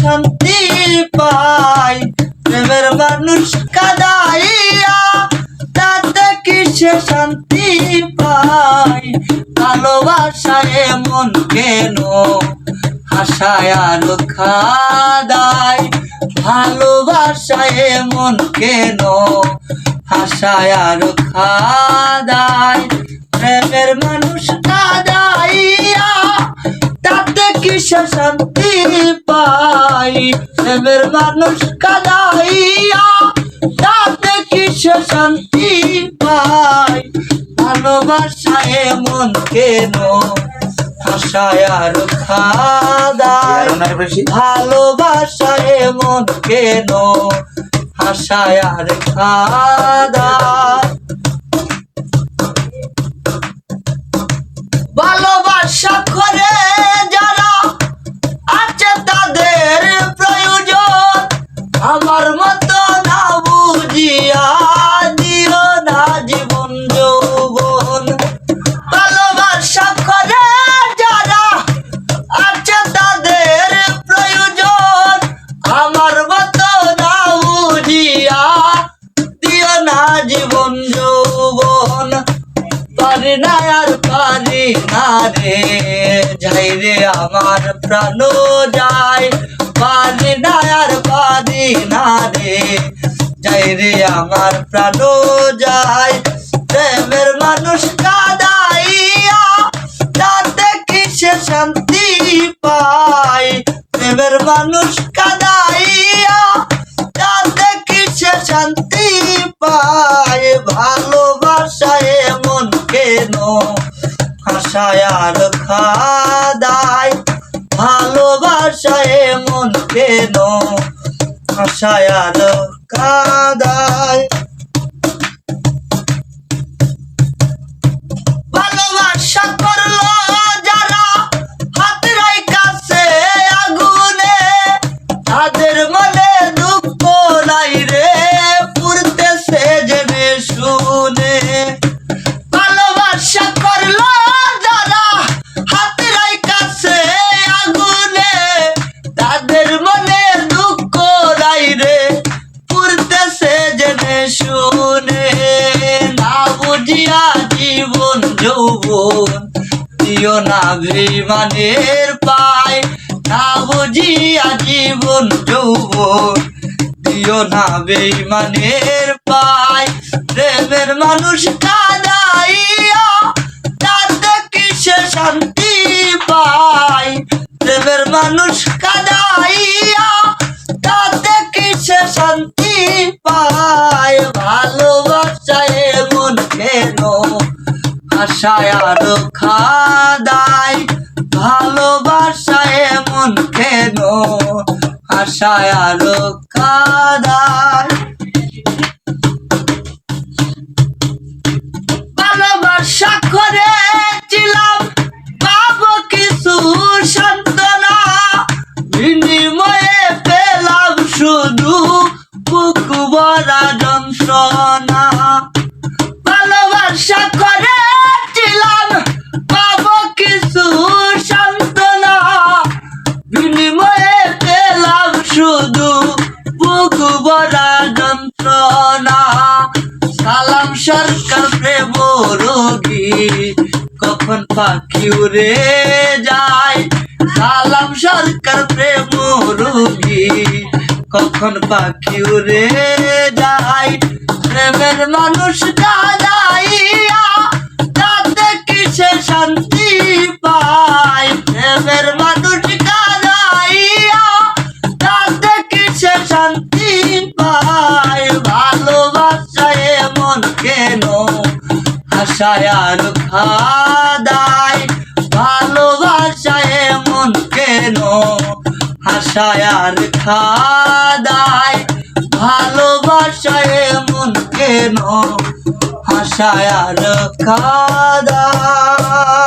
শান্তি পাই? প্রেমের মানুষ কাদাইয়া, তাতে কিসে শান্তি পাই? ভালোবাসায় মন কেন? হাসায় আর খাদাই ভালোবাসায় মন কেন? হাসায় আর খাদাই প্রেমের মানুষ কিসে শান্তি পাই। প্রেমের মানুষ কাদাইয়া তাতে কিসে শান্তি পাই? ভালোবাসায় মন কেন? হাসায় আর ভালোবাসায় মন কেন? আর যৌবন ভালোবাসা করে না বুঝিয়া জীবন যাই রে আমার প্রাণ যায়। পারি না আর পারি না রে, যাই রে আমার প্রাণ যায়। প্রেমের মানুষ কাদাইয়া, তাতে কিসে শান্তি পাই ভালোবাসায় মন কেন? হাসায় আর খাদাই ভালোবাসায় মন কেন? হাসায় আর কাদাই বুঝিয়া জীবন, যৌবন। দিও না বিমানের পায় না বুঝিয়া জীবন, যৌবন। দিও না বেইমানের পায়, প্রেমের মানুষ কাদাইয়া তাতে কিসে শান্তি পায়। প্রেমের মানুষ কাদাইয়া তাতে কিসে শান্তি আশায় আর খাদাই ভালোবাসায় মন কেন? আশায় আর কাদাই সরকার প্রেম রোগী। কখন পাখি উড়ে যায়? সালাম সরকার প্রেম রোগী। কখন পাখি উড়ে যায়? প্রেমের মানুষ দাদাইয়া আর খাদায় ভালোবাসায় মন কেন হাসায়ার খাদায় ভালোবাসায় মন কেন হাসায়ার খাদায়